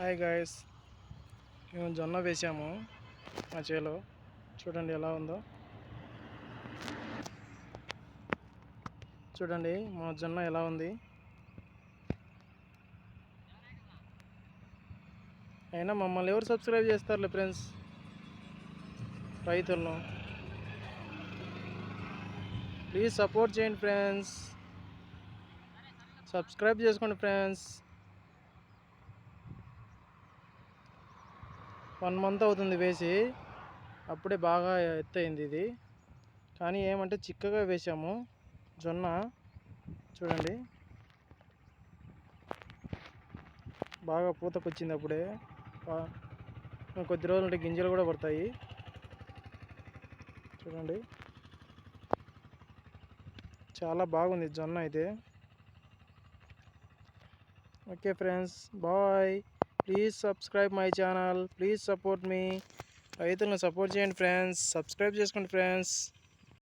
Hi guys మేము జొన్న వేసాము మా చేలో. చూడండి ఎలా ఉందో. చూడండి మా జొన్న ఎలా ఉంది. అయినా మమ్మల్ని ఎవరు సబ్స్క్రైబ్ చేస్తారులే ఫ్రెండ్స్? రైతులను. ప్లీజ్ సపోర్ట్ చేయండి ఫ్రెండ్స్. సబ్స్క్రైబ్ చేసుకోండి ఫ్రెండ్స్. వన్ మంత్ అవుతుంది వేసి. అప్పుడే బాగా ఎత్తయింది ఇది. కానీ ఏమంటే చిక్కగా వేసాము. జొన్న చూడండి. బాగా పూతకొచ్చింది అప్పుడే. కొద్ది రోజులు ఉంటే గింజలు కూడా పడతాయి. చూడండి. చాలా బాగుంది జొన్న అయితే. Okay friends bye. Please subscribe my channel please support మీ రైతులను సపోర్ట్ చేయండి ఫ్రెండ్స్ సబ్స్క్రైబ్ చేసుకోండి ఫ్రెండ్స్